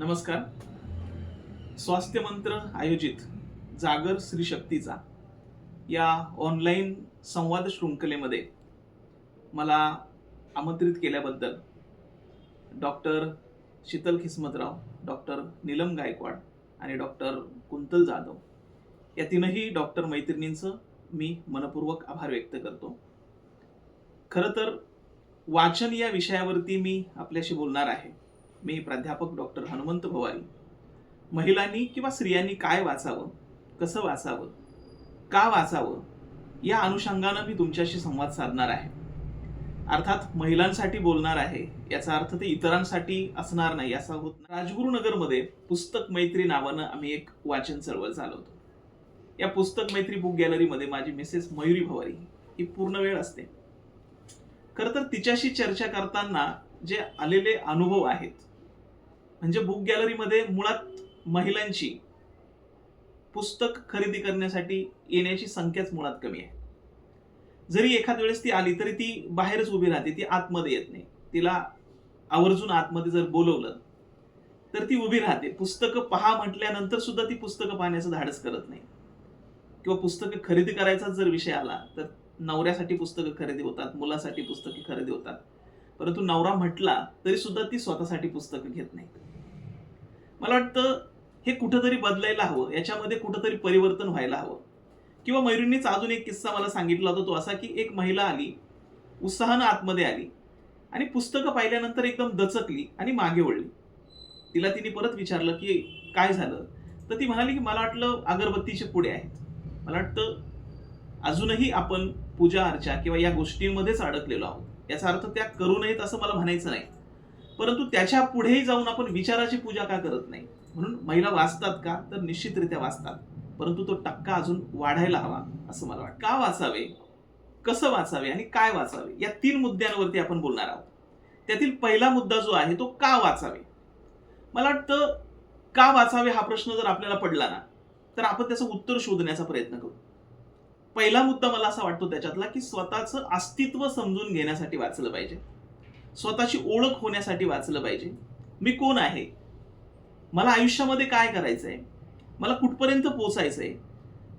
नमस्कार. स्वास्थ्य मंत्र आयोजित जागर श्री शक्तीचा या ऑनलाईन संवाद शृंखलेमध्ये मला आमंत्रित केल्याबद्दल डॉक्टर शीतल खिस्मतराव डॉक्टर नीलम गायकवाड आणि डॉक्टर कुंतल जाधव या तीनही डॉक्टर मैत्रिणींचं मी मनपूर्वक आभार व्यक्त करतो. खरं तर वाचन या विषयावरती मी आपल्याशी बोलणार आहे. मी प्राध्यापक डॉक्टर हनुमंत भवारी. महिलांनी किंवा स्त्रियांनी काय वाचावं? कसं वाचावं? का वाचावं? या अनुषंगानं मी तुमच्याशी संवाद साधणार आहे. अर्थात महिलांसाठी बोलणार आहे याचा अर्थ ते इतरांसाठी असणार नाही असा होत राजगुरुनगरमध्ये पुस्तक मैत्री नावानं आम्ही एक वाचन चळवळ चालवतो या पुस्तक मैत्री बुक गॅलरीमध्ये माझी मिसेस मयुरी भवारी ही पूर्ण वेळ असते. खरं तर तिच्याशी चर्चा करताना जे आलेले अनुभव आहेत म्हणजे बुक गॅलरीमध्ये मुळात महिलांची पुस्तक खरेदी करण्यासाठी येण्याची संख्याच मुळात कमी आहे. जरी एखाद वेळेस ती आली तरी ती बाहेरच उभी राहते ती आतमध्ये येत नाही. तिला आवर्जून आतमध्ये जर बोलवलं तर ती उभी राहते. पुस्तकं पहा म्हटल्यानंतर सुद्धा ती पुस्तकं पाहण्याचं धाडस करत नाही. किंवा पुस्तकं खरेदी करायचा जर विषय आला तर नवऱ्यासाठी पुस्तकं खरेदी होतात मुलासाठी पुस्तके खरेदी होतात. परंतु नवरा म्हटला तरी सुद्धा ती स्वतःसाठी पुस्तकं घेत नाही. मला वाटतं हे कुठंतरी बदलायला हवं. याच्यामध्ये कुठंतरी परिवर्तन व्हायला हवं. किंवा मयुरींनीच अजून एक किस्सा मला सांगितला होता तो असा की एक महिला आली उत्साहानं आतमध्ये आली आणि पुस्तकं पाहिल्यानंतर एकदम दचकली आणि मागे वळली. तिला तिने परत विचारलं की काय झालं? तर ती म्हणाली की मला वाटलं अगरबत्तीचे पुढे आहेत. मला वाटतं अजूनही आपण पूजा अर्चा किंवा या गोष्टींमध्येच अडकलेलो आहोत. याचा अर्थ त्या करू नयेत असं मला म्हणायचं नाही. परंतु त्याच्या पुढेही जाऊन आपण विचाराची पूजा का करत नाही? म्हणून महिला वाचतात का? तर निश्चितरित्या वाचतात. परंतु तो टक्का अजून वाढायला हवा असं मला वाटतं. का वाचावे? कसं वाचावे आणि काय वाचावे? या तीन मुद्द्यांवरती आपण बोलणार आहोत. त्यातील पहिला मुद्दा जो आहे तो का वाचावे? मला वाटतं का वाचावे हा प्रश्न जर आपल्याला पडला ना तर आपण त्याचं उत्तर शोधण्याचा प्रयत्न करू. पहिला मुद्दा मला असा वाटतो त्याच्यातला की स्वतःचं अस्तित्व समजून घेण्यासाठी वाचलं पाहिजे. स्वतःची ओळख होण्यासाठी वाचलं पाहिजे. मी कोण आहे? मला आयुष्यामध्ये काय करायचंय? मला कुठपर्यंत पोचायचंय?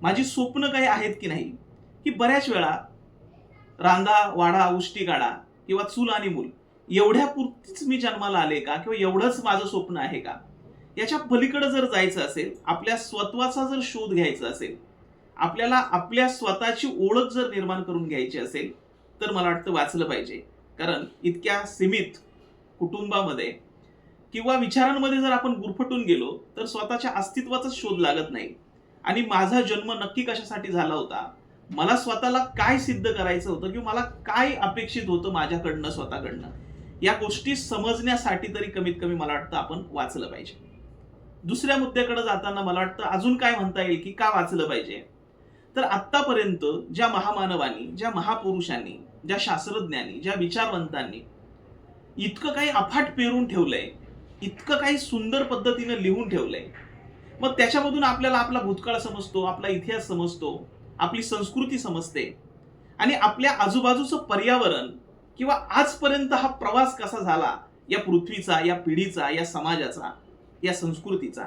माझी स्वप्न काही आहेत की नाही? की बऱ्याच वेळा रांधा वाडा उष्टी काढा किंवा चूल आणि मूल एवढ्या पुरतीच मी जन्माला आले का? किंवा एवढंच माझं स्वप्न आहे का? याच्या पलीकडे जर जायचं असेल आपल्या स्वत्वाचा जर शोध घ्यायचा असेल आपल्याला आपल्या स्वतःची ओळख जर निर्माण करून घ्यायची असेल तर मला वाटतं वाचलं पाहिजे. कारण इतक्या सीमित कुटुंबामध्ये किंवा विचारांमध्ये जर आपण गुरफटून गेलो तर स्वतःच्या अस्तित्वाचाच शोध लागत नाही. आणि माझा जन्म नक्की कशासाठी झाला होता? मला स्वतःला काय सिद्ध करायचं होतं किंवा मला काय अपेक्षित होतं माझ्याकडनं स्वतःकडनं? या गोष्टी समजण्यासाठी तरी कमीत कमी मला वाटतं आपण वाचलं पाहिजे. दुसऱ्या मुद्द्याकडे जाताना मला वाटतं अजून काय म्हणता येईल की का वाचलं पाहिजे? तर आत्तापर्यंत ज्या महामानवानी ज्या महापुरुषांनी ज्या शास्त्रज्ञांनी ज्या विचारवंतांनी इतकं काही अफाट पेरून ठेवलंय इतकं काही सुंदर पद्धतीनं लिहून ठेवलंय मग त्याच्यामधून आपल्याला आपला भूतकाळ समजतो आपला इतिहास समजतो आपली संस्कृती समजते आणि आपल्या आजूबाजूचं पर्यावरण किंवा आजपर्यंत हा प्रवास कसा झाला या पृथ्वीचा या पिढीचा या समाजाचा या संस्कृतीचा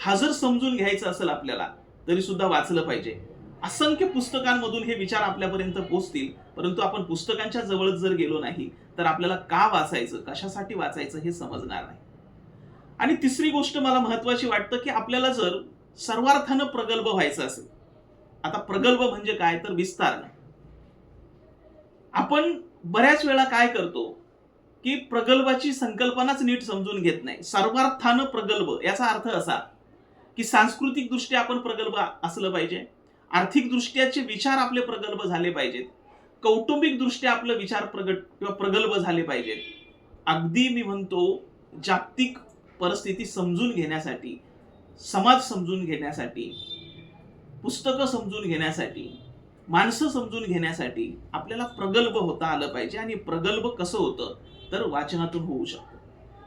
हा जर समजून घ्यायचा असेल आपल्याला तरी सुद्धा वाचलं पाहिजे. असंख्य पुस्तकांमधून हे विचार आपल्यापर्यंत पोहोचतील परंतु आपण पुस्तकांच्या जवळ जर गेलो नाही तर आपल्याला का वाचायचं कशासाठी वाचायचं हे समजणार नाही. आणि तिसरी गोष्ट मला महत्वाची वाटतं की आपल्याला जर सर्वार्थानं प्रगल्भ व्हायचं असेल आता प्रगल्भ म्हणजे काय तर विस्तार नाही. आपण बऱ्याच वेळा काय करतो की प्रगल्भाची संकल्पनाच नीट समजून घेत नाही. सर्वार्थानं प्रगल्भ याचा अर्थ असा की सांस्कृतिक दृष्ट्या आपण प्रगल्भ असलं पाहिजे आर्थिक दृष्ट्याचे विचार आपले प्रगल्भ झाले पाहिजेत. कौटुंबिक दृष्ट्या विचार प्रगट किंवा प्रगल्भ झाले पाहिजेत. अगदी मी म्हणतो जागतिक परिस्थिती समजून घेण्यासाठी समाज समजून घेण्यासाठी पुस्तकं समजून घेण्यासाठी माणसं समजून घेण्यासाठी आपल्याला प्रगल्भ होता आलं पाहिजे आणि प्रगल्भ कसं होतं तर वाचनातून होऊ शकतं.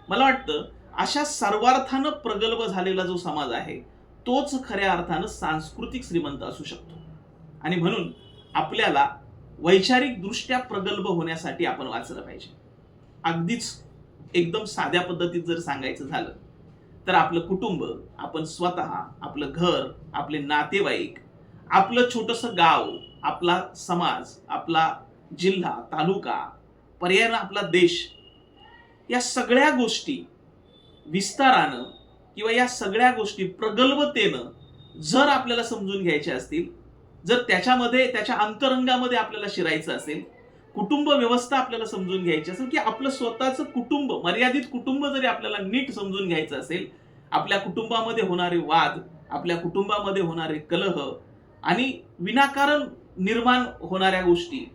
मला वाटतं अशा सर्वार्थानं प्रगल्भ झालेला जो समाज आहे तोच खऱ्या अर्थानं सांस्कृतिक श्रीमंत असू शकतो. आणि म्हणून आपल्याला वैचारिकदृष्ट्या प्रगल्भ होण्यासाठी आपण वाचलं पाहिजे. अगदीच एकदम साध्या पद्धतीत जर सांगायचं झालं तर आपलं कुटुंब आपण स्वतः आपलं घर आपले नातेवाईक आपलं छोटंसं गाव आपला समाज आपला जिल्हा तालुका पर्यायानं आपला देश या सगळ्या गोष्टी विस्तारानं किंवा या सगळ्या गोष्टी प्रगल्भतेनं जर आपल्याला समजून घ्यायच्या असतील जर त्याच्यामध्ये त्याच्या अंतरंगामध्ये आपल्याला शिरायचं असेल कुटुंब व्यवस्था आपल्याला समजून घ्यायची असेल की आपलं स्वतःचं कुटुंब मर्यादित कुटुंब जरी आपल्याला नीट समजून घ्यायचं असेल आपल्या कुटुंबामध्ये होणारे वाद आपल्या कुटुंबामध्ये होणारे कलह आणि विनाकारण निर्माण होणाऱ्या गोष्टी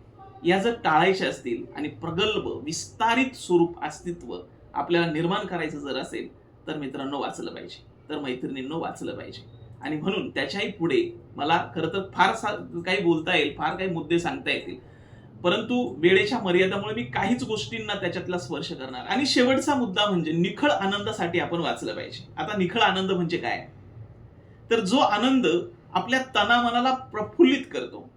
या जर टाळायच्या असतील आणि प्रगल्भ विस्तारित स्वरूप अस्तित्व आपल्याला निर्माण करायचं जर असेल तर मित्रांनो वाचलं पाहिजे. तर मैत्रिणींनो वाचलं पाहिजे. आणि म्हणून त्याच्याही पुढे मला खरं तर फार सा काही बोलता येईल फार काही मुद्दे सांगता येतील. परंतु वेळेच्या मर्यादामुळे मी काहीच गोष्टींना त्याच्यातला स्पर्श करणार. आणि शेवटचा मुद्दा म्हणजे निखळ आनंदासाठी आपण वाचलं पाहिजे. आता निखळ आनंद म्हणजे काय? तर जो आनंद आपल्या तनामनाला प्रफुल्लित करतो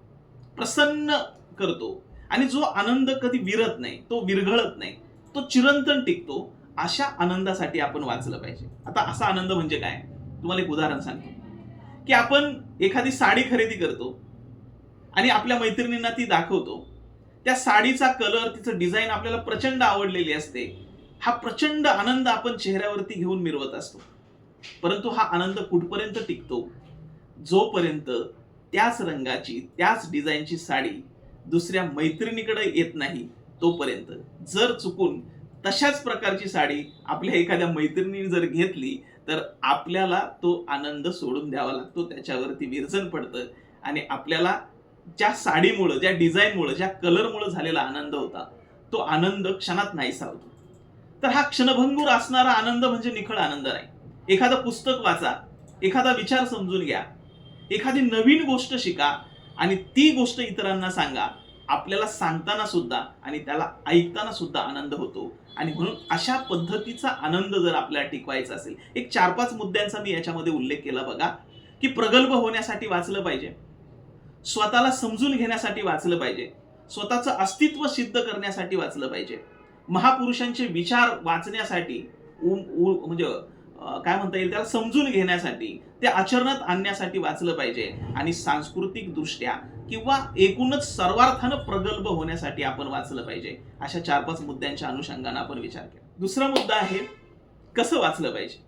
प्रसन्न करतो. आणि जो आनंद कधी विरत नाही तो विरघळत नाही तो चिरंतन टिकतो. अशा आनंदासाठी आपण वाचलं पाहिजे. आता असा आनंद म्हणजे काय? तुम्हाला एक उदाहरण सांगतो. की आपण एखादी साडी खरेदी करतो आणि आपल्या मैत्रिणींना ती दाखवतो. त्या साडीचा कलर तिचं डिझाईन आपल्याला प्रचंड आवडलेली असते. हा प्रचंड आनंद आपण चेहऱ्यावरती घेऊन मिरवत असतो. परंतु हा आनंद कुठपर्यंत टिकतो? जोपर्यंत त्याच रंगाची त्याच डिझाईनची साडी दुसऱ्या मैत्रिणीकडे येत नाही तोपर्यंत. जर चुकून तशाच प्रकारची साडी आपल्या एखाद्या मैत्रिणीने जर घेतली तर आपल्याला तो आनंद सोडून द्यावा लागतो त्याच्यावरती विरजन पडतं. आणि आपल्याला ज्या साडीमुळं ज्या डिझाईनमुळं ज्या कलरमुळं झालेला आनंद होता तो आनंद क्षणात नाहीसा होतो. तर हा क्षणभंगूर असणारा आनंद म्हणजे निखळ आनंद नाही. एखादं पुस्तक वाचा एखादा विचार समजून घ्या एखादी नवीन गोष्ट शिका आणि ती गोष्ट इतरांना सांगा. आपल्याला सांगताना सुद्धा आणि त्याला ऐकताना सुद्धा आनंद होतो. आणि म्हणून अशा पद्धतीचा आनंद जर आपल्याला टिकवायचा असेल एक चार पाच मुद्द्यांचा मी याच्यामध्ये उल्लेख केला बघा की प्रगल्भ होण्यासाठी वाचलं पाहिजे. स्वतःला समजून घेण्यासाठी वाचलं पाहिजे. स्वतःचं अस्तित्व सिद्ध करण्यासाठी वाचलं पाहिजे. महापुरुषांचे विचार वाचण्यासाठी उ- म्हणजे काय म्हणता येईल त्याला? समजून घेण्यासाठी ते आचरणात आणण्यासाठी वाचलं पाहिजे. आणि सांस्कृतिक दृष्ट्या किंवा एकूणच सर्वार्थानं प्रगल्भ होण्यासाठी आपण वाचलं पाहिजे. अशा चार पाच मुद्द्यांच्या अनुषंगानं आपण विचार केला. दुसरा मुद्दा आहे कसं वाचलं पाहिजे?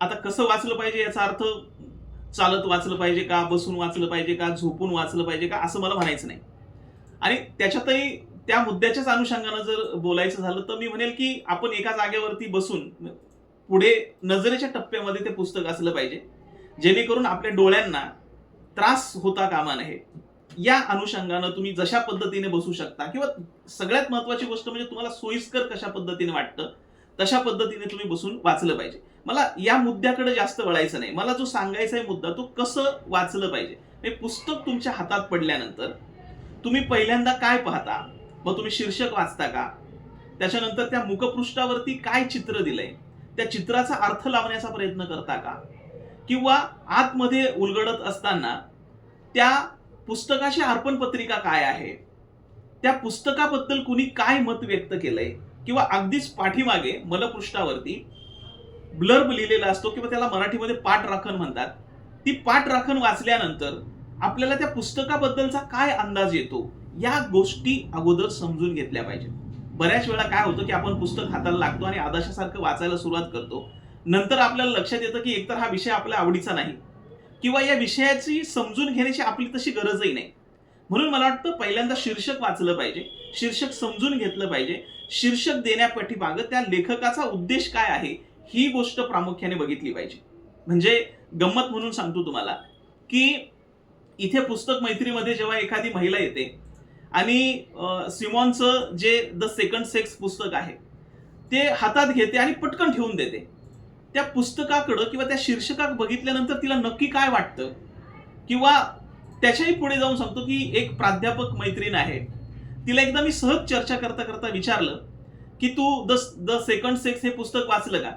आता कसं वाचलं पाहिजे याचा अर्थ चालत वाचलं पाहिजे का बसून वाचलं पाहिजे का झोपून वाचलं पाहिजे का असं मला म्हणायचं नाही. आणि त्याच्यातही त्या मुद्द्याच्याच अनुषंगानं जर बोलायचं झालं तर मी म्हणेल की आपण एका जागेवरती बसून पुढे नजरेच्या टप्प्यामध्ये ते पुस्तक असलं पाहिजे. जेणेकरून आपल्या डोळ्यांना त्रास होता कामा नये. या अनुषंगानं तुम्ही जशा पद्धतीने बसू शकता किंवा सगळ्यात महत्वाची गोष्ट म्हणजे तुम्हाला सोयीस्कर कशा पद्धतीने वाटतं तशा पद्धतीने तुम्ही बसून वाचलं पाहिजे. मला या मुद्द्याकडे जास्त वळायचं नाही. मला जो सांगायचा आहे मुद्दा तो कसं वाचलं पाहिजे? हे पुस्तक तुमच्या हातात पडल्यानंतर तुम्ही पहिल्यांदा काय पाहता? मग तुम्ही शीर्षक वाचता का? त्याच्यानंतर त्या मुखपृष्ठावरती काय चित्र दिलंय? त्या चित्राचा अर्थ लावण्याचा प्रयत्न करता का? किंवा आतमध्ये उलगडत असताना त्या पुस्तकाची अर्पण पत्रिका काय आहे? त्या पुस्तकाबद्दल कुणी काय मत व्यक्त केलंय? किंवा अगदीच पाठीमागे मलपृष्ठावरती ब्लर्ब लिहिलेला असतो किंवा त्याला मराठीमध्ये पाठ राखण म्हणतात. ती पाठ राखण वाचल्यानंतर आपल्याला त्या पुस्तकाबद्दलचा काय अंदाज येतो? या गोष्टी अगोदर समजून घेतल्या पाहिजेत. बऱ्याच वेळा काय होतं की आपण पुस्तक हाताला लागतो आणि आदर्शासारखं वाचायला सुरुवात करतो. नंतर आपल्याला लक्षात येतं की एकतर हा विषय आपल्या आवडीचा नाही. किंवा या विषयाची समजून घेण्याची आपली तशी गरजही नाही. म्हणून मला वाटतं पहिल्यांदा शीर्षक वाचलं पाहिजे. शीर्षक समजून घेतलं पाहिजे. शीर्षक देण्यापाठीमागं त्या लेखकाचा उद्देश काय आहे ही गोष्ट प्रामुख्याने बघितली पाहिजे. म्हणजे गंमत म्हणून सांगतो तुम्हाला की इथे पुस्तक मैत्रीमध्ये जेव्हा एखादी महिला येते आणि सिमॉनचं जे द सेकंड सेक्स पुस्तक आहे ते हातात घेते आणि पटकन ठेवून देते. त्या पुस्तकाकडं किंवा त्या शीर्षकात बघितल्यानंतर तिला नक्की काय वाटतं? किंवा त्याच्याही पुढे जाऊन सांगतो की एक प्राध्यापक मैत्रीण आहे. तिला एकदा मी सहज चर्चा करता करता विचारलं की तू द द सेकंड सेक्स हे पुस्तक वाचलं का?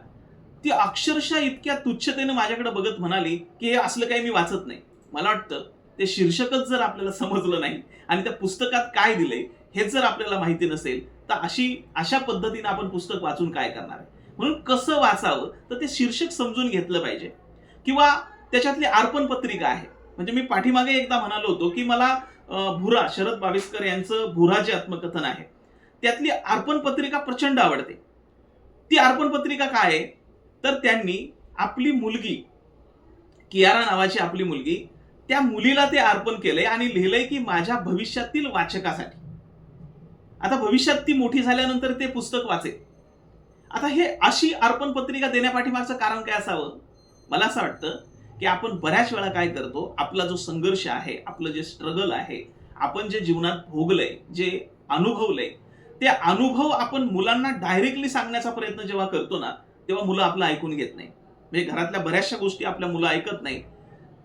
ती अक्षरशः इतक्या तुच्छतेने माझ्याकडे बघत म्हणाली की हे असलं काही मी वाचत नाही. मला वाटतं ते शीर्षकच जर आपल्याला समजलं नाही आणि त्या पुस्तकात काय दिलंय हे जर आपल्याला माहिती नसेल तर अशी अशा पद्धतीने आपण पुस्तक वाचून काय करणार? आहे म्हणून कसं वाचावं तर ते शीर्षक समजून घेतलं पाहिजे. किंवा त्याच्यातली अर्पण पत्रिका आहे. म्हणजे मी पाठीमागे एकदा म्हणालो होतो की मला भुरा शरद बाविस्कर यांचं भुरा जे आत्मकथन आहे त्यातली अर्पण पत्रिका प्रचंड आवडते. ती अर्पण पत्रिका काय आहे? तर त्यांनी आपली मुलगी कियारा नावाची आपली मुलगी त्या मुलीला ते अर्पण केलंय आणि लिहिलंय की माझ्या भविष्यातील वाचकासाठी. आता भविष्यात ती मोठी झाल्यानंतर ते पुस्तक वाचेल. आता हे अशी अर्पण पत्रिका देण्यापाठीमागचं कारण काय असावं? मला असं वाटतं की आपण बऱ्याच वेळा काय करतो आपला जो संघर्ष आहे आपलं जे स्ट्रगल आहे आपण जे जीवनात भोगलंय जे अनुभवलंय ते अनुभव आपण मुलांना डायरेक्टली सांगण्याचा प्रयत्न जेव्हा करतो ना तेव्हा मुलं आपलं ऐकून घेत नाही. म्हणजे घरातल्या बऱ्याचशा गोष्टी आपल्या मुलं ऐकत नाही.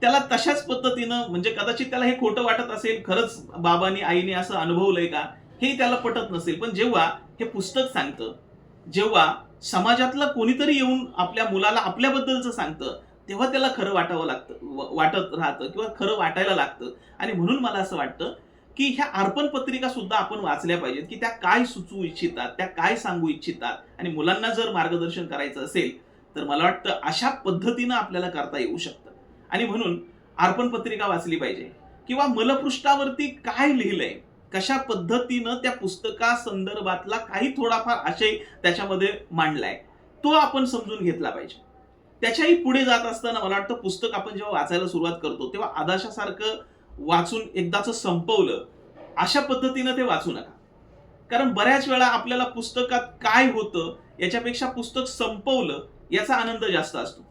त्याला तशाच पद्धतीनं म्हणजे कदाचित त्याला हे खोटं वाटत असेल खरंच बाबांनी आईने असं अनुभवलंय का हे त्याला पटत नसेल. पण जेव्हा हे पुस्तक सांगतं जेव्हा समाजातलं कोणीतरी येऊन आपल्या मुलाला आपल्याबद्दलचं सांगतं तेव्हा त्याला खरं वाटावं लागतं वाटत राहतं किंवा खरं वाटायला लागतं. आणि म्हणून मला असं वाटतं की ह्या अर्पण पत्रिका सुद्धा आपण वाचल्या पाहिजेत की त्या काय सुचवू इच्छितात त्या काय सांगू इच्छितात. आणि मुलांना जर मार्गदर्शन करायचं असेल तर मला वाटतं अशा पद्धतीनं आपल्याला करता येऊ शकतं. आणि म्हणून अर्पण पत्रिका वाचली पाहिजे. किंवा मलपृष्ठावरती काय लिहिलंय कशा पद्धतीनं त्या पुस्तका संदर्भातला काही थोडाफार आशय त्याच्यामध्ये मांडलाय तो आपण समजून घेतला पाहिजे. त्याच्याही पुढे जात असताना मला वाटतं पुस्तक आपण जेव्हा वाचायला सुरुवात करतो तेव्हा आदाशासारखं वाचून एकदाच संपवलं अशा पद्धतीनं ते वाचू नका. कारण बऱ्याच वेळा आपल्याला पुस्तकात काय होतं याच्यापेक्षा पुस्तक संपवलं याचा आनंद जास्त असतो.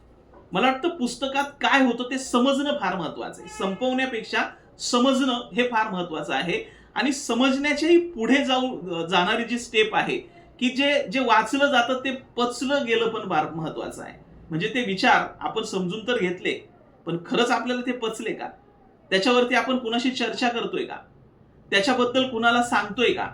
मला वाटतं पुस्तकात काय होतं ते समजणं फार महत्वाचं आहे. संपवण्यापेक्षा समजणं हे फार महत्वाचं आहे. आणि समजण्याच्याही पुढे जाऊ जाणारी जी स्टेप आहे की जे जे वाचलं जातं ते पचलं गेलं पण फार महत्वाचं आहे. म्हणजे ते विचार आपण समजून तर घेतले पण खरंच आपल्याला ते पचले का? त्याच्यावरती आपण कुणाशी चर्चा करतोय का? त्याच्याबद्दल कुणाला सांगतोय का?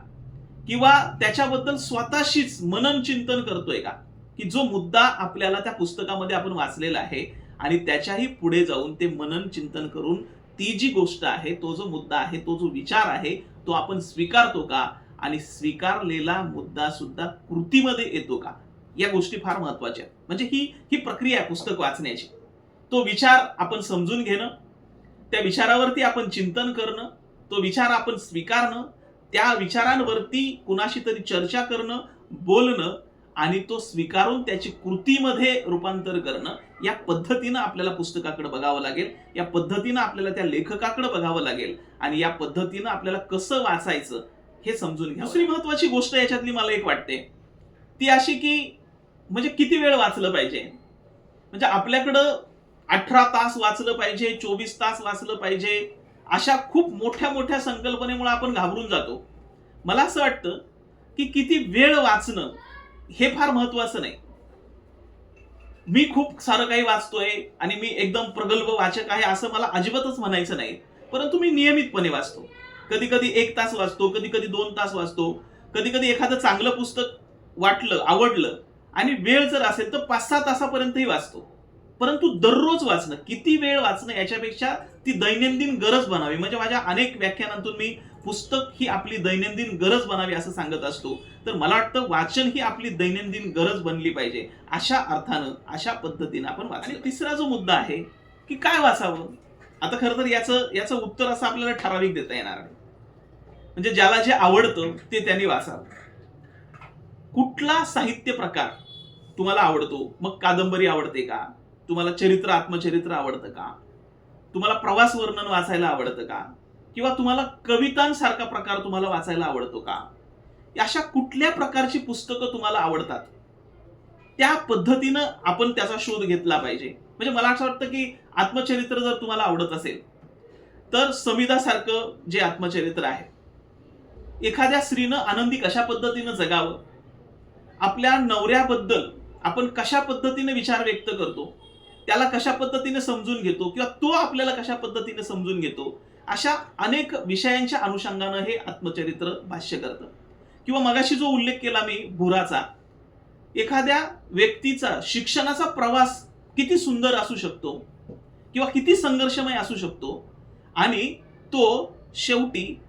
किंवा त्याच्याबद्दल स्वतःशीच मनन चिंतन करतोय का? की जो मुद्दा आपल्याला त्या पुस्तकामध्ये आपण वाचलेला आहे आणि त्याच्याही पुढे जाऊन ते मनन चिंतन करून ती जी गोष्ट आहे तो जो मुद्दा आहे तो जो विचार आहे तो आपण स्वीकारतो का? आणि स्वीकारलेला मुद्दा सुद्धा कृतीमध्ये येतो का? या गोष्टी फार महत्त्वाच्या आहेत. म्हणजे ही ही प्रक्रिया आहे पुस्तक वाचण्याची. तो विचार आपण समजून घेणं त्या विचारावरती आपण चिंतन करणं तो विचार आपण स्वीकारणं त्या विचारांवरती कुणाशी तरी चर्चा करणं बोलणं आणि तो स्वीकारून त्याची कृतीमध्ये रूपांतर करणं या पद्धतीनं आपल्याला पुस्तकाकडे बघावं लागेल. या पद्धतीनं आपल्याला त्या लेखकाकडे बघावं लागेल. आणि या पद्धतीनं आपल्याला कसं वाचायचं हे समजून घ्या दुसरी महत्वाची गोष्ट याच्यातली मला एक वाटते. ती अशी की म्हणजे किती वेळ वाचलं पाहिजे? म्हणजे आपल्याकडं अठरा तास वाचलं पाहिजे चोवीस तास वाचलं पाहिजे अशा खूप मोठ्या मोठ्या संकल्पनेमुळे आपण घाबरून जातो. मला असं वाटतं की किती वेळ वाचणं हे फार महत्वाचं नाही. मी खूप सारं काही वाचतोय आणि मी एकदम प्रगल्भ वाचक आहे असं मला अजिबातच म्हणायचं नाही. परंतु मी नियमितपणे वाचतो. कधी कधी एक तास वाचतो कधी कधी दोन तास वाचतो कधी कधी एखादं चांगलं पुस्तक वाटलं आवडलं आणि वेळ जर असेल तर पाच सहा तासापर्यंतही वाचतो. परंतु दररोज वाचणं किती वेळ वाचणं याच्यापेक्षा ती दैनंदिन गरज बनावी. म्हणजे माझ्या अनेक व्याख्यानांतून मी पुस्तक ही आपली दैनंदिन गरज बनावी असं सांगत असतो. तर मला वाटतं वाचन ही आपली दैनंदिन गरज बनली पाहिजे. अशा अर्थानं अशा पद्धतीनं आपण वाचलं तिसरा जो मुद्दा आहे की काय वाचावं? आता खरं तर याचं याचं उत्तर असं आपल्याला ठराविक देता येणार नाही. म्हणजे ज्याला जे आवडतं ते त्यांनी वाचावं. कुठला साहित्य प्रकार तुम्हाला आवडतो? मग कादंबरी आवडते का? तुम्हाला चरित्र आत्मचरित्र आवडतं का? तुम्हाला प्रवास वर्णन वाचायला आवडतं का? किंवा तुम्हाला कवितांसारखा प्रकार तुम्हाला वाचायला आवडतो का? अशा कुठल्या प्रकारची पुस्तकं तुम्हाला आवडतात? त्या पद्धतीनं आपण त्याचा शोध घेतला पाहिजे. म्हणजे मला असं वाटतं की आत्मचरित्र जर तुम्हाला आवडत असेल तर समिधासारखं जे आत्मचरित्र आहे एखाद्या स्त्रीनं आनंदी कशा पद्धतीनं जगावं? आपल्या नवऱ्याबद्दल आपण कशा पद्धतीने विचार व्यक्त करतो? त्याला कशा पद्धतीने समजून घेतो? किंवा तो आपल्याला कशा पद्धतीने समजून घेतो? अशा अनेक विषयांच्या अनुषंगानं हे आत्मचरित्र भाष्य करतं. किंवा मगाशी जो उल्लेख केला मी भुराचा एखाद्या व्यक्तीचा शिक्षणाचा प्रवास किती सुंदर असू शकतो किंवा किती संघर्षमय असू शकतो आणि तो शेवटी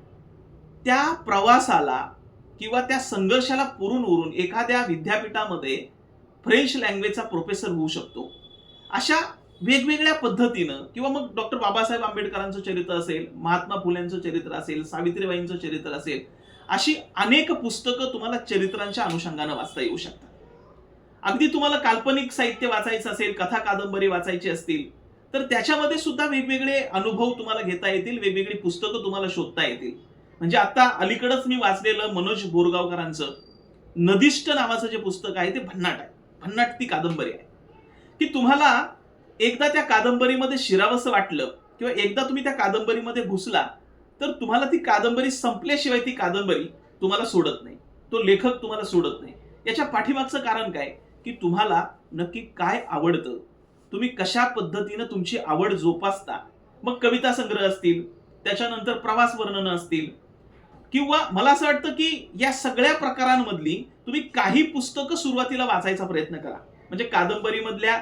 त्या प्रवासाला किंवा त्या संघर्षाला पुरून उरून एखाद्या विद्यापीठामध्ये फ्रेंच लँग्वेजचा प्रोफेसर होऊ शकतो. अशा वेगवेगळ्या पद्धतीनं किंवा मग डॉक्टर बाबासाहेब आंबेडकरांचं चरित्र असेल महात्मा फुल्यांचं चरित्र असेल सावित्रीबाईंचं चरित्र असेल अशी अनेक पुस्तकं तुम्हाला चरित्रांच्या अनुषंगानं वाचता येऊ शकतात. अगदी तुम्हाला काल्पनिक साहित्य वाचायचं असेल कथा कादंबरी वाचायची असतील तर त्याच्यामध्ये सुद्धा वेगवेगळे अनुभव तुम्हाला घेता येतील वेगवेगळी पुस्तकं तुम्हाला शोधता येतील. म्हणजे आता अलीकडच मी वाचलेलं मनोज बोरगावकरांचं नदिष्ट नावाचं जे पुस्तक आहे ते भन्नाट आहे. भन्नाट ती कादंबरी आहे. की तुम्हाला एकदा त्या कादंबरीमध्ये शिरावंसं वाटलं किंवा एकदा तुम्ही त्या कादंबरीमध्ये घुसला तर तुम्हाला ती कादंबरी संपल्याशिवाय ती कादंबरी तुम्हाला सोडत नाही. तो लेखक तुम्हाला सोडत नाही. याच्या पाठीमागचं कारण काय? की तुम्हाला नक्की काय आवडतं? तुम्ही कशा पद्धतीनं तुमची आवड जोपासता? मग कविता संग्रह असतील त्याच्यानंतर प्रवास वर्णनं असतील किंवा मला असं वाटतं की या सगळ्या प्रकारांमधली तुम्ही काही पुस्तकं सुरुवातीला वाचायचा प्रयत्न करा. म्हणजे कादंबरीमधल्या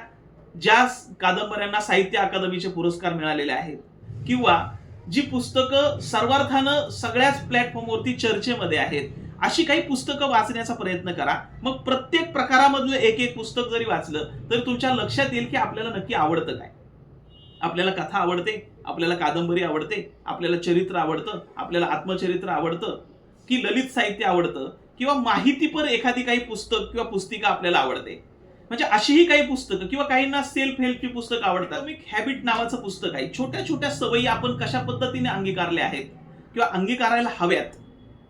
ज्या कादंबऱ्यांना साहित्य अकादमीचे पुरस्कार मिळालेले आहेत किंवा जी पुस्तकं सर्वार्थानं सगळ्याच प्लॅटफॉर्मवरती चर्चेमध्ये आहेत अशी काही पुस्तकं वाचण्याचा प्रयत्न करा. मग प्रत्येक प्रकारामधलं एक एक पुस्तक जरी वाचलं तर तुमच्या लक्षात येईल की आपल्याला नक्की आवडतं काय. आपल्याला कथा आवडते आपल्याला कादंबरी आवडते आपल्याला चरित्र आवडतं आपल्याला आत्मचरित्र आवडतं की ललित साहित्य आवडतं किंवा माहितीपर एखादी काही पुस्तक किंवा पुस्तिका आपल्याला आवडते. म्हणजे अशीही काही पुस्तकं किंवा काहींना सेल्फ हेल्पची पुस्तकं आवडतात. एक हॅबिट नावाचं पुस्तक आहे. छोट्या छोट्या सवयी आपण कशा पद्धतीने अंगीकारल्या आहेत किंवा अंगीकारायला हव्यात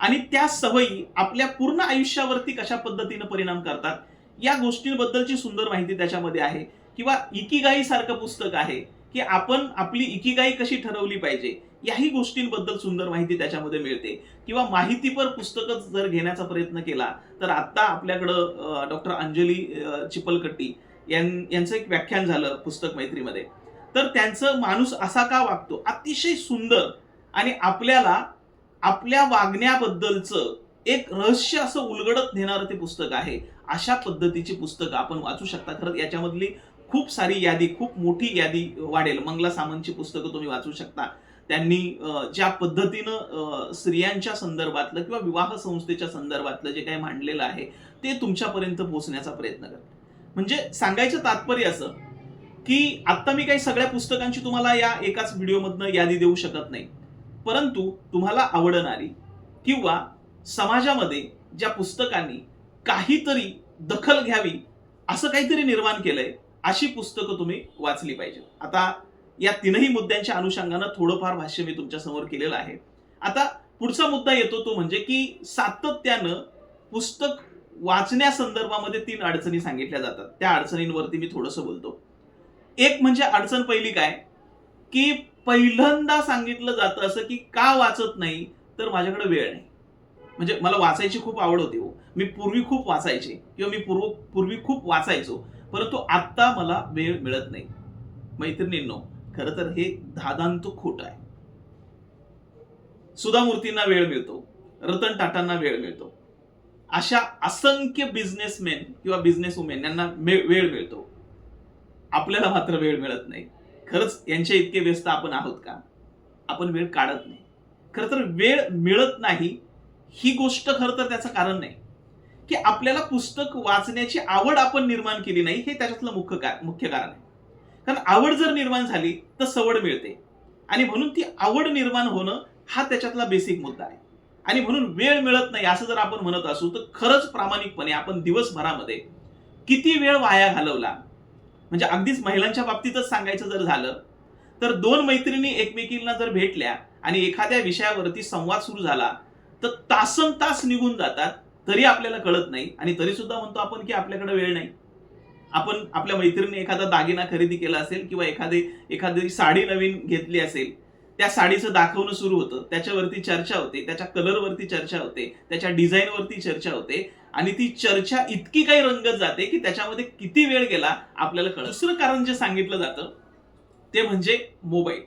आणि त्या सवयी आपल्या पूर्ण आयुष्यावरती कशा पद्धतीनं परिणाम करतात या गोष्टींबद्दलची सुंदर माहिती त्याच्यामध्ये आहे. किंवा इकिगाई सारखं पुस्तक आहे. की आपण आपली इकिगाई कशी ठरवली पाहिजे याही गोष्टींबद्दल सुंदर माहिती त्याच्यामध्ये मिळते. किंवा माहितीपर पुस्तकं जर घेण्याचा प्रयत्न केला तर आत्ता आपल्याकडं डॉक्टर अंजली चिपलकट्टी यां- यांचं एक व्याख्यान झालं पुस्तक मैत्रीमध्ये. तर त्यांचं माणूस असा का वागतो? अतिशय सुंदर आणि आपल्याला आपल्या वागण्याबद्दलचं एक रहस्य असं उलगडत नेणारं ते पुस्तक आहे. अशा पद्धतीची पुस्तकं आपण वाचू शकता. खरं याच्यामधली खूप सारी यादी खूप मोठी यादी वाढेल. मंगला सामंतची पुस्तकं तुम्ही वाचू शकता. त्यांनी ज्या पद्धतीनं स्त्रियांच्या संदर्भातलं किंवा विवाह संस्थेच्या संदर्भातलं जे काही मांडलेलं आहे ते तुमच्यापर्यंत पोहोचण्याचा प्रयत्न करतात. म्हणजे सांगायचं तात्पर्य असं की आत्ता मी काही सगळ्या पुस्तकांची तुम्हाला या एकाच व्हिडिओमधनं यादी देऊ शकत नाही. परंतु तुम्हाला आवडणारी किंवा समाजामध्ये ज्या पुस्तकांनी काहीतरी दखल घ्यावी असं काहीतरी निर्माण केलंय अशी पुस्तकं तुम्ही वाचली पाहिजे आता या तीनही मुद्द्यांच्या अनुषंगानं थोडंफार भाष्य मी तुमच्यासमोर केलेलं आहे. आता पुढचा मुद्दा येतो तो म्हणजे की सातत्यानं पुस्तक वाचण्यासंदर्भामध्ये तीन अडचणी सांगितल्या जातात. त्या अडचणींवरती मी थोडंसं बोलतो. एक म्हणजे अडचण पहिली काय? की पहिल्यांदा सांगितलं जातं असं की का वाचत नाही तर माझ्याकडे वेळ नाही. म्हणजे मला वाचायची खूप आवड होती हो. मी पूर्वी खूप वाचायचे किंवा मी पूर्व पूर्वी खूप वाचायचो. परंतु आत्ता मला वेळ मिळत नाही. मैत्रिणींनो खरं तर हे धादांत खोट आहे. सुधा मूर्तींना वेळ मिळतो रतन टाटांना वेळ मिळतो. अशा असंख्य बिझनेसमॅन किंवा बिझनेस वुमेन यांना वेळ मिळतो. आपल्याला मात्र वेळ मिळत नाही. खरंच यांच्या इतके व्यस्त आपण आहोत का? आपण वेळ काढत नाही. खरं तर वेळ मिळत नाही ही गोष्ट खरं तर त्याचं कारण नाही. की आपल्याला पुस्तक वाचण्याची आवड आपण निर्माण केली नाही हे त्याच्यातलं मुख्य कार मुख्य कारण आहे. कारण आवड जर निर्माण झाली तर सवड मिळते. आणि म्हणून ती आवड निर्माण होणं हा त्याच्यातला बेसिक मुद्दा आहे. आणि म्हणून वेळ मिळत नाही असं जर आपण म्हणत असू तर खरंच प्रामाणिकपणे आपण दिवसभरामध्ये किती वेळ वाया घालवला? म्हणजे अगदीच महिलांच्या बाबतीतच सांगायचं जर झालं तर दोन मैत्रिणी एकमेकींना जर भेटल्या आणि एखाद्या विषयावरती संवाद सुरू झाला तर तासन तास निघून जातात. तरी आपल्याला कळत नाही आणि तरी सुद्धा म्हणतो आपण की आपल्याकडे वेळ नाही. आपण आपल्या मैत्रिणीने एखादा दागिना खरेदी केला असेल किंवा एखादी एखादी साडी नवीन घेतली असेल त्या साडीचं दाखवणं सुरू होतं. त्याच्यावरती चर्चा होते त्याच्या कलरवरती चर्चा होते त्याच्या डिझाईनवरती चर्चा होते आणि ती चर्चा इतकी काही रंगत जाते की त्याच्यामध्ये किती वेळ गेला आपल्याला कळत. दुसरं कारण जे सांगितलं जातं ते म्हणजे मोबाईल.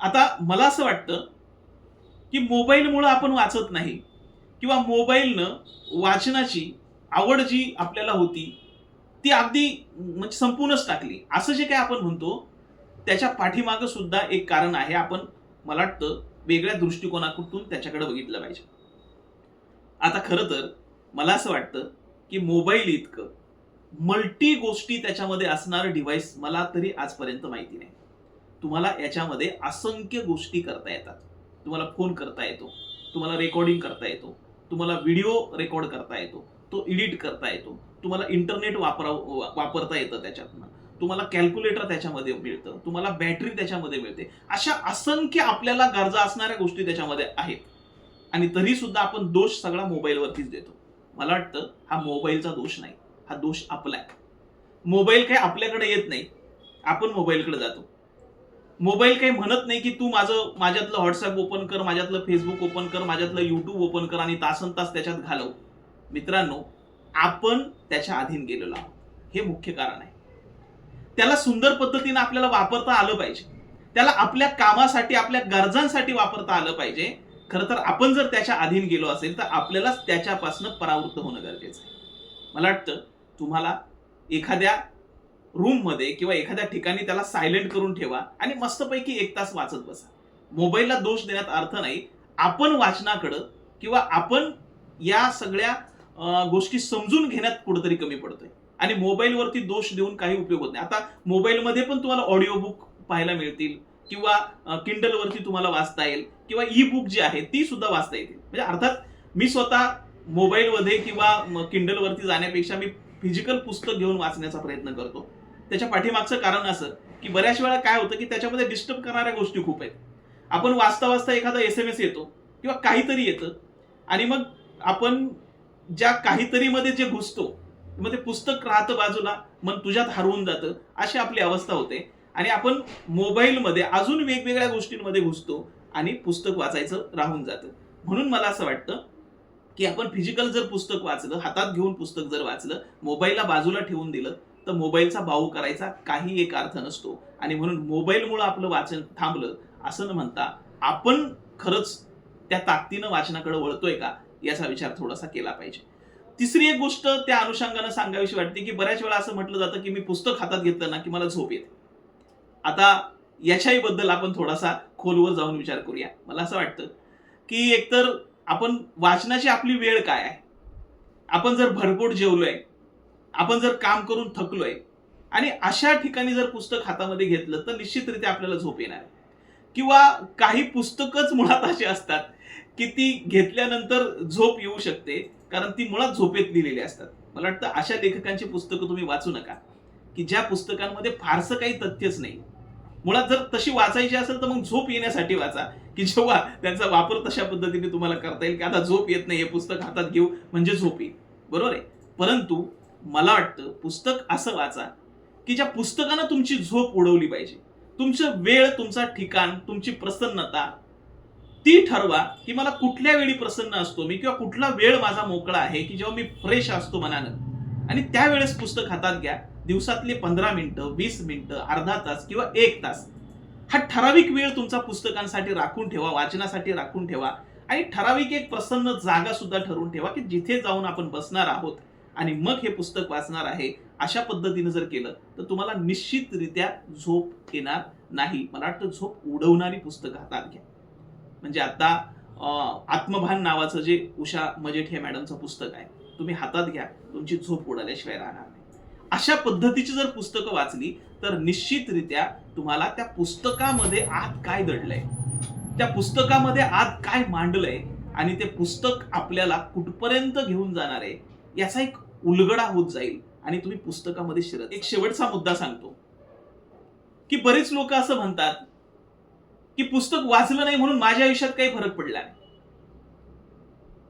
आता मला असं वाटतं की मोबाईलमुळं आपण वाचत नाही. किंवा मोबाईलनं वाचनाची आवड जी आपल्याला होती ती अगदी म्हणजे संपूर्णच टाकली. असं जे काय आपण म्हणतो त्याच्या पाठीमागं सुद्धा एक कारण आहे आपण मला वाटतं वेगळ्या दृष्टिकोनातून त्याच्याकडे बघितलं पाहिजे. आता खरं तर मला असं वाटतं की मोबाईल इतकं मल्टी गोष्टी त्याच्यामध्ये असणार डिव्हाइस मला तरी आजपर्यंत माहिती नाही. तुम्हाला याच्यामध्ये असंख्य गोष्टी करता येतात. तुम्हाला फोन करता येतो. तुम्हाला रेकॉर्डिंग करता येतो. तुम्हाला व्हिडिओ रेकॉर्ड करता येतो तो एडिट करता येतो तुम्हाला इंटरनेट वापरा वापरता येतं त्याच्यातनं. तुम्हाला कॅल्क्युलेटर त्याच्यामध्ये मिळतं तुम्हाला बॅटरी त्याच्यामध्ये मिळते. अशा असंख्य आपल्याला गरजा असणाऱ्या गोष्टी त्याच्यामध्ये आहेत. आणि तरी सुद्धा आपण दोष सगळा मोबाईलवरतीच देतो. मला वाटतं हा मोबाईलचा दोष नाही हा दोष आपला आहे. मोबाईल काही आपल्याकडे येत नाही आपण मोबाईलकडे जातो. मोबाईल काही म्हणत नाही की तू माझं माझ्यातलं व्हॉट्सअप ओपन कर माझ्यातलं फेसबुक ओपन कर माझ्यातलं युट्यूब ओपन कर आणि तासन तास त्याच्यात घालव. मित्रांनो आपण त्याच्या अधीन गेलेलो आहोत. हे मुख्य कारण आहे. त्याला सुंदर पद्धतीने आपल्याला वापरता आलं पाहिजे. त्याला आपल्या कामासाठी आपल्या गरजांसाठी वापरता आलं पाहिजे. खरं तर आपण जर त्याच्या अधीन गेलो असेल तर आपल्यालाच त्याच्यापासून परावृत्त होणं गरजेचं आहे. मला वाटतं तुम्हाला एखाद्या रूममध्ये किंवा एखाद्या ठिकाणी त्याला सायलेंट करून ठेवा आणि मस्तपैकी एक तास वाचत बसा. मोबाईलला दोष देण्यात अर्थ नाही. आपण वाचनाकडं किंवा आपण या सगळ्या गोष्टी समजून घेण्यात कुठंतरी कमी पडतोय. आणि मोबाईलवरती दोष देऊन काही उपयोग होत नाही. आता मोबाईलमध्ये पण तुम्हाला ऑडिओ बुक पाहायला मिळतील किंवा किंडलवरती तुम्हाला वाचता येईल किंवा ई बुक जी आहे ती सुद्धा वाचता येतील. म्हणजे अर्थात मी स्वतः मोबाईलमध्ये किंवा किंडलवरती जाण्यापेक्षा मी फिजिकल पुस्तक घेऊन वाचण्याचा प्रयत्न करतो. त्याच्या पाठीमागचं कारण असं की बऱ्याच वेळा काय होतं की त्याच्यामध्ये डिस्टर्ब करणाऱ्या गोष्टी खूप आहेत. आपण वाचता वाचता एखादा एस एम एस येतो किंवा काहीतरी येतं आणि मग आपण ज्या काहीतरी मध्ये जे घुसतो मग ते पुस्तक राहतं बाजूला मन तुझ्यात हरवून जातं अशी आपली अवस्था होते. आणि आपण मोबाईलमध्ये अजून वेगवेगळ्या गोष्टींमध्ये घुसतो आणि पुस्तक वाचायचं राहून जातं. म्हणून मला असं वाटतं की आपण फिजिकल जर पुस्तक वाचलं हातात घेऊन पुस्तक जर वाचलं मोबाईलला बाजूला ठेवून दिलं तर मोबाईलचा बाऊ करायचा काही एक अर्थ नसतो. आणि म्हणून मोबाईलमुळं आपलं वाचन थांबलं असं न म्हणता आपण खरंच त्या ताकदीनं वाचनाकडे वळतोय का याचा विचार थोडासा केला पाहिजे. तिसरी एक गोष्ट त्या अनुषंगानं सांगावीशी वाटते की बऱ्याच वेळा असं म्हटलं जातं की मी पुस्तक हातात घेतलं ना की मला झोप येते. आता याच्याही बद्दल आपण थोडासा खोलवर जाऊन विचार करूया. मला असं वाटतं की एकतर आपण वाचनाची आपली वेळ काय आहे? आपण जर भरपूर जेवलोय आपण जर काम करून थकलोय आणि अशा ठिकाणी जर पुस्तक हातामध्ये घेतलं तर निश्चितरित्या आपल्याला झोप येणार किंवा काही पुस्तकच मुळात अशी असतात की ती घेतल्यानंतर झोप येऊ शकते कारण ती मुळात झोपेत लिहिलेली असतात. मला वाटतं अशा लेखकांची पुस्तकं तुम्ही वाचू नका की ज्या पुस्तकांमध्ये फारसं काही तथ्यच नाही. मुळात जर तशी वाचायची असेल तर मग झोप येण्यासाठी वाचा की जेव्हा त्यांचा वापर तशा पद्धतीने तुम्हाला करता येईल की आता झोप येत नाही हे पुस्तक हातात घेऊ म्हणजे झोप येईल. बरोबर आहे? परंतु मला वाटतं पुस्तक असं वाचा की ज्या पुस्तकानं तुमची झोप उडवली पाहिजे. तुमचं वेळ तुमचा ठिकाण तुमची प्रसन्नता ती ठरवा की मला कुठल्या वेळी प्रसन्न असतो मी किंवा कुठला वेळ माझा मोकळा आहे की जेव्हा मी फ्रेश असतो मनानं. आणि त्यावेळेस पुस्तक हातात घ्या. दिवसातले पंधरा मिनिटं वीस मिनिटं अर्धा तास किंवा एक तास. हा ठराविक वेळ तुमचा पुस्तकांसाठी राखून ठेवा वाचनासाठी राखून ठेवा. आणि ठराविक एक प्रसन्न जागा सुद्धा ठरवून ठेवा की जिथे जाऊन आपण बसणार आहोत आणि मग हे पुस्तक वाचणार आहे अशा पद्धतीनं जर केलं तर तुम्हाला निश्चितरित्या झोप येणार नाही. मला वाटतं झोप उडवणारी पुस्तकं हातात घ्या. म्हणजे आता आत्मभान नावाचं जे उषा मजेठ हे मॅडमचं पुस्तक आहे तुम्ही हातात घ्या तुमची झोप उडाल्याशिवाय राहणार नाही. अशा पद्धतीची जर पुस्तकं वाचली तर निश्चितरित्या तुम्हाला त्या पुस्तकामध्ये आत काय दडलंय त्या पुस्तकामध्ये आत काय मांडलंय आणि ते पुस्तक आपल्याला कुठपर्यंत घेऊन जाणार आहे याचा एक उलगडा होत जाईल आणि तुम्ही पुस्तकामध्ये शिरत एक शेवटचा मुद्दा सांगतो. की बरेच लोक असं म्हणतात की पुस्तक वाचलं नाही म्हणून माझ्या आयुष्यात काही फरक पडला नाही.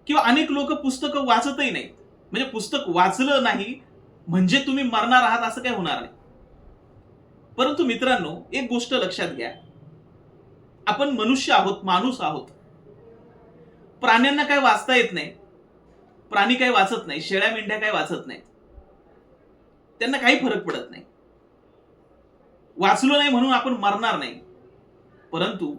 किंवा अनेक लोक पुस्तकं वाचतही नाहीत. म्हणजे पुस्तक वाचलं नाही म्हणजे तुम्ही मरणार आहात असं काही होणार नाही. परंतु मित्रांनो एक गोष्ट लक्षात घ्या. आपण मनुष्य आहोत माणूस आहोत. प्राण्यांना काय वाचता येत नाही? प्राणी काही वाचत नाही शेळ्या मेंढ्या काय वाचत नाहीत त्यांना काही फरक पडत नाही. वाचलो नाही म्हणून आपण मरणार नाही. परंतु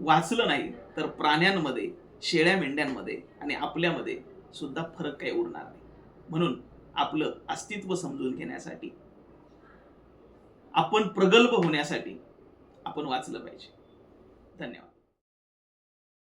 वाचलं नाही तर प्राण्यांमध्ये शेळ्या मेंढ्यांमध्ये आणि आपल्यामध्ये सुद्धा फरक काही उरणार नाही. म्हणून आपलं अस्तित्व समजून घेण्यासाठी आपण प्रगल्भ होण्यासाठी आपण वाचलं पाहिजे. धन्यवाद.